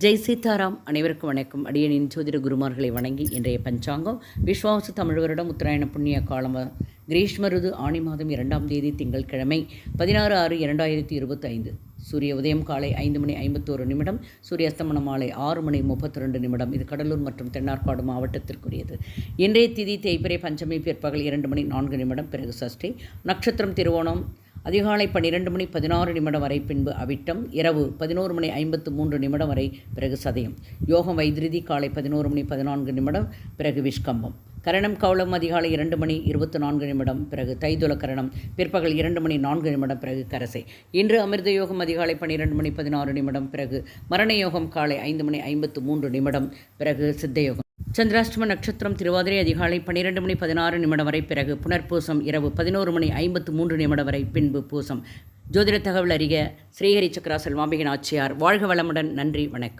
ஜெய் சீதாராம் அனைவருக்கும் வணக்கம். அடியனின் ஜோதிட குருமார்களை வணங்கி இன்றைய பஞ்சாங்கம். விஸ்வாச தமிழ் வருடம் உத்தராயண புண்ணிய காலம் கிரீஷ்ம ருது ஆணி மாதம் இரண்டாம் தேதி திங்கட்கிழமை பதினாறு ஆறு இரண்டாயிரத்தி இருபத்தைந்து. சூரிய உதயம் காலை ஐந்து மணி ஐம்பத்தோரு நிமிடம் சூரிய அஸ்தமனம் மாலை ஆறு மணி முப்பத்தி ரெண்டு நிமிடம். இது கடலூர் மற்றும் தென்னார்காடு மாவட்டத்திற்குரியது. இன்றைய திதி தேய்பிரை பஞ்சமி பிற்பகல் இரண்டு மணி நான்கு நிமிடம். பிறகு சஷ்டி. நட்சத்திரம் திருவோணம். அதிகாலை பன்னிரெண்டு மணி பதினாறு நிமிடம் வரை பின்பு அவிட்டம் இரவு பதினோரு மணி ஐம்பத்து மூன்று நிமிடம் வரை பிறகு சதயம். யோகம் வைத்திருதி காலை பதினோரு மணி பதினான்கு நிமிடம் பிறகு விஷ்கம்பம். கரணம் கவுளம் அதிகாலை இரண்டு மணி இருபத்தி நான்கு நிமிடம் பிறகு தைதுல கரணம் பிற்பகல் இரண்டு மணி நான்கு நிமிடம் பிறகு கரசை. இன்று அமிர்த யோகம் அதிகாலை பன்னிரெண்டு மணி பதினாறு நிமிடம் பிறகு மரண யோகம் காலை ஐந்து மணி ஐம்பத்து மூன்று நிமிடம் பிறகு சித்தயோகம் சந்திராஷ்டம நட்சத்திரம் திருவாதிரை அதிகாலை பன்னிரெண்டு மணி பதினாறு நிமிடம் வரை பிறகு புனர்பூசம் இரவு பதினோரு மணி ஐம்பத்து மூன்று நிமிடம் வரை பின்பு பூசம். ஜோதிட தகவல் அறிக. ஸ்ரீஹரி சக்கரா செல்வாம்பிகன் ஆச்சியார். வாழ்க வளமுடன். நன்றி. வணக்கம்.